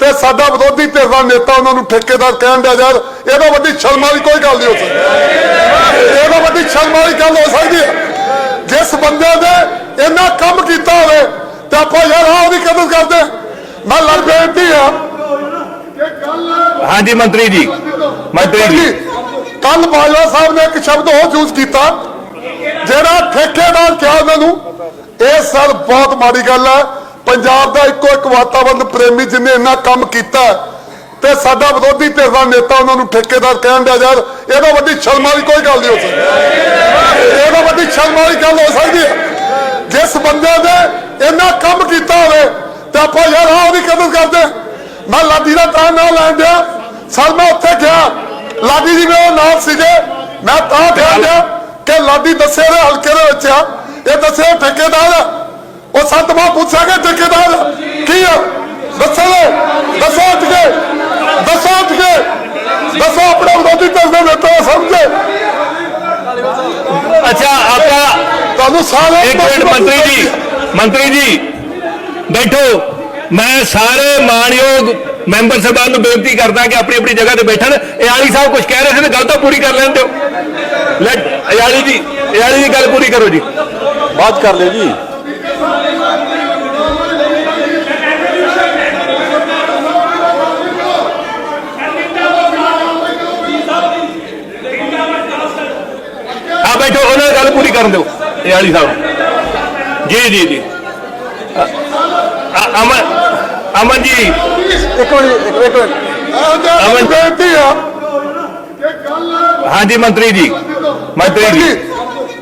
ਤੇ ਸਾਡਾ ਵਿਰੋਧੀ ਧਿਰ ਦਾ ਨੇਤਾ ਉਹਨਾਂ ਨੂੰ ਠੇਕੇਦਾਰ ਕਹਿਣ ਦਾ ਯਾਰ ਇਹਦਾ ਵੱਡੀ ਸ਼ਰਮ ਵਾਲੀ ਕੋਈ ਗੱਲ ਨਹੀਂ ਹੋ ਸਕਦੀ। ਇਹਦਾ ਵੱਡੀ ਸ਼ਰਮ ਵਾਲੀ ਗੱਲ ਹੋ ਸਕਦੀ ਹੈ। ਜਿਸ ਬੰਦੇ ਨੇ ਇੰਨਾ ਕੰਮ ਕੀਤਾ ਹੋਵੇ ਤੇ ਆਪਾਂ ਯਾਰ ਆਹ ਉਹਦੀ ਕਦਰ ਕਰਦੇ। ਮੈਂ ਲੜ ਬੇਨਤੀ ਆ। ਹਾਂਜੀ ਮੰਤਰੀ ਜੀ। ਮੰਤਰੀ ਜੀ। ਕੱਲ ਬਾਜਵਾ ਸਾਹਿਬ ਨੇ ਇੱਕ ਸ਼ਬਦ ਹੋਰ ਯੂਜ਼ ਕੀਤਾ ਜਿਹੜਾ ਠੇਕੇਦਾਰ ਕਿਹਾ ਉਹਨਾਂ ਨੂੰ ਇਹ ਸਰ ਬਹੁਤ ਮਾੜੀ ਗੱਲ ਹੈ। ਪੰਜਾਬ ਦਾ ਇੱਕੋ ਇੱਕ ਵਾਤਾਵਰਨ ਪ੍ਰੇਮੀ ਜਿਹਨੇ ਇੰਨਾ ਕੰਮ ਕੀਤਾ ਤੇ ਸਾਡਾ ਵਿਰੋਧੀ ਧਿਰ ਦਾ ਨੇਤਾ ਉਹਨਾਂ ਨੂੰ ਠੇਕੇਦਾਰ ਕਹਿਣ ਦਾ ਯਾਰ, ਇਹਦਾ ਵੱਡੀ ਸ਼ਰਮ ਵਾਲੀ ਕੋਈ ਗੱਲ ਨਹੀਂ ਹੋ ਸਕਦੀ। ਇਹਦਾ ਵੱਡੀ ਸ਼ਰਮ ਵਾਲੀ ਗੱਲ ਹੋ ਸਕਦੀ ਹੈ। ਜਿਸ ਬੰਦੇ ਨੇ ਇੰਨਾ ਕੰਮ ਕੀਤਾ ਹੋਵੇ, ਤੇ ਆਪਾਂ ਯਾਰ ਆਹ ਉਹਦੀ ਕਦਰ ਕਰਦੇ? ਮੈਂ ਲਾਡੀ ਦਾ ਤਾਂ ਨਾ ਲੈਣ ਦਿਆ ਸਰ ਮੈਂ ਉੱਥੇ ਗਿਆ। ਲਾਡੀ ਜੀ ਮੇਰੇ ਨਾਲ ਸੀਗੇ। ਮੈਂ ਤਾਂ ਕਹਿ ਦਿਆ ਕਿ ਲਾਡੀ ਦੱਸੇ ਦੇ ਹਲਕੇ ਦੇ ਵਿੱਚ ਆ। ਇਹ ਦੱਸੇ ਠੇਕੇਦਾਰ ਆ। ਉਹ ਸੰਤ ਮਾ ਪੁੱਛਾਂਗੇ ਠੇਕੇਦਾਰ। ਕੀ ਆ? ਦੱਸੋ ਦੱਸੋ ਉੱਠ ਕੇ। ਦੱਸੋ ਉੱਠ ਕੇ। ਦੱਸੋ ਆਪਣੇ ਵਿਰੋਧੀ ਧਿਰ ਦੇ ਨੇਤਾ ਸਮਝੇ। ਅੱਛਾ ਆਪਾਂ ਤੁਹਾਨੂੰ ਸਾਰੇ ਇੱਕ ਮਿੰਟ ਮੰਤਰੀ ਜੀ। ਮੰਤਰੀ ਜੀ ਬੈਠੋ। ਮੈਂ ਸਾਰੇ ਮਾਨਯੋਗ ਮੈਂਬਰ ਸਾਹਿਬਾਨ ਨੂੰ ਬੇਨਤੀ ਕਰਦਾ ਕਿ ਆਪਣੀ ਆਪਣੀ ਜਗ੍ਹਾ ਤੇ ਬੈਠਣ। ਇਆਲੀ ਸਾਹਿਬ ਕੁਝ ਕਹਿ ਰਹੇ ਸੀ ਤੇ ਗੱਲ ਤਾਂ ਪੂਰੀ ਕਰ ਲੈਣ ਦਿਓ। ਲੈ ਇਆਲੀ ਜੀ ਇਆਲੀ ਦੀ ਗੱਲ ਪੂਰੀ ਕਰੋ ਜੀ। ਬਾਤ ਕਰ ਲਿਓ ਜੀ ਆ ਬੈਠੋ ਉਹਨਾਂ ਦੀ ਗੱਲ ਪੂਰੀ ਕਰਨ ਦਿਓ ਇਆਲੀ ਸਾਹਿਬ। ਜੀ ਜੀ ਜੀ। ਅਮਨ ਅਮਨ ਜੀ। ਇੱਕ ਮਿੰਟ ਇੱਕ ਮਿੰਟ ਅਮਨ ਬੇਨਤੀ ਆ। ਹਾਂਜੀ ਮੰਤਰੀ ਜੀ। ਮੰਤਰੀ ਜੀ।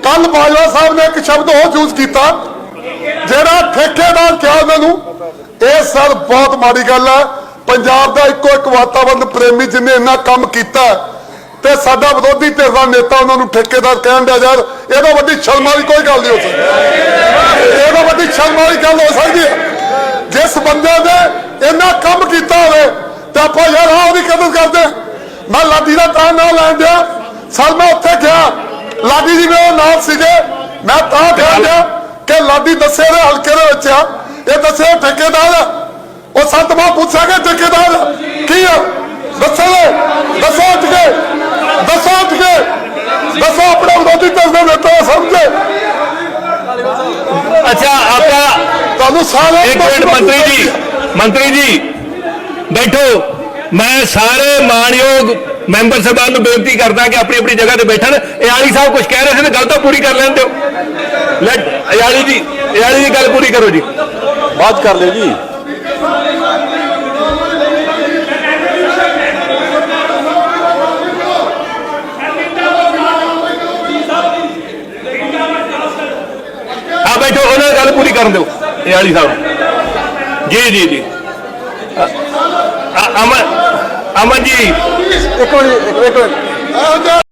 ਕੱਲ ਬਾਜਵਾ ਸਾਹਿਬ ਨੇ ਇੱਕ ਸ਼ਬਦ ਹੋਰ ਯੂਜ਼ ਕੀਤਾ ਜਿਹੜਾ ਠੇਕੇਦਾਰ ਕਿਹਾ ਉਹਨਾਂ ਨੂੰ ਇਹ ਸਰ ਬਹੁਤ ਮਾੜੀ ਗੱਲ ਹੈ ਪੰਜਾਬ ਦਾ ਇੱਕੋ ਇੱਕ ਵਾਤਾਵਰਣ ਪ੍ਰੇਮੀ ਜਿਹਨੇ ਇੰਨਾ ਕੰਮ ਕੀਤਾ ਤੇ ਸਾਡਾ ਵਿਰੋਧੀ ਧਿਰ ਦਾ ਨੇਤਾ ਉਹਨਾਂ ਨੂੰ ਠੇਕੇਦਾਰ ਕਹਿਣ ਦਾ ਯਾਰ, ਇਹਦਾ ਵੱਡੀ ਸ਼ਰਮ ਵਾਲੀ ਕੋਈ ਗੱਲ ਨਹੀਂ ਹੋ ਸਕਦੀ। ਇਹਦਾ ਵੱਡੀ ਸ਼ਰਮ ਵਾਲੀ ਗੱਲ ਹੋ ਸਕਦੀ ਹੈ। ਜਿਸ ਬੰਦੇ ਨੇ ਇੰਨਾ ਕੰਮ ਕੀਤਾ ਹੋਵੇ, ਤੇ ਆਪਾਂ ਯਾਰ ਹਾਂ ਉਹਦੀ ਕਦਰ ਕਰਦੇ ਮੈਂ ਲਾਡੀ ਦਾ ਤਾਂ ਨਾ ਲੈਣ ਦਿਆ ਸਰ ਮੈਂ ਉੱਥੇ ਗਿਆ। ਲਾਡੀ ਜੀ ਮੇਰੇ ਨਾਲ ਸੀਗੇ। ਮੈਂ ਤਾਂ ਕਹਿ ਦਿਆ ਕਿ ਲਾਡੀ ਦੱਸੇ ਦੇ ਹਲਕੇ ਦੇ ਵਿੱਚ ਆ। ਇਹ ਦੱਸੇ ਠੇਕੇਦਾਰ ਆ। ਉਹ ਸੰਤ ਮਾ ਪੁੱਛਾਂਗੇ ਠੇਕੇਦਾਰ ਕੀ ਆ ਦੱਸੋ ਲੈ ਦੱਸੋ ਉੱਠ ਕੇ ਦੱਸੋ ਉੱਠ ਕੇ ਦੱਸੋ ਆਪਣੇ ਵਿਰੋਧੀ ਧਿਰ ਦੇ ਨੇਤਾ ਸਮਝੇ। ਅੱਛਾ ਆਪਾਂ ਤੁਹਾਨੂੰ ਸਾਰੇ ਇੱਕ ਮਿੰਟ ਮੰਤਰੀ ਜੀ ਮੰਤਰੀ ਜੀ ਬੈਠੋ। ਮੈਂ ਸਾਰੇ ਮਾਨਯੋਗ ਮੈਂਬਰ ਸਾਹਿਬਾਨ ਨੂੰ ਬੇਨਤੀ ਕਰਦਾ ਕਿ ਆਪਣੀ ਆਪਣੀ ਜਗ੍ਹਾ ਤੇ ਬੈਠਣ। ਇਆਲੀ ਸਾਹਿਬ ਕੁਝ ਕਹਿ ਰਹੇ ਸੀ ਤੇ ਗੱਲ ਤਾਂ ਪੂਰੀ ਕਰ ਲੈਣ ਦਿਓ। ਲੈ ਇਆਲੀ ਜੀ ਇਆਲੀ ਦੀ ਗੱਲ ਪੂਰੀ ਕਰੋ ਜੀ। ਬਾਤ ਕਰ ਲਿਓ ਜੀ ਆ ਬੈਠੋ ਉਹਨਾਂ ਦੀ ਗੱਲ ਪੂਰੀ ਕਰਨ ਦਿਓ ਇਆਲੀ ਸਾਹਿਬ। ਜੀ ਜੀ ਜੀ। ਅਮਨ ਅਮਨ ਜੀ। ਇੱਕ ਮਿੰਟ ਇੱਕ ਇੱਕ ਮਿੰਟ।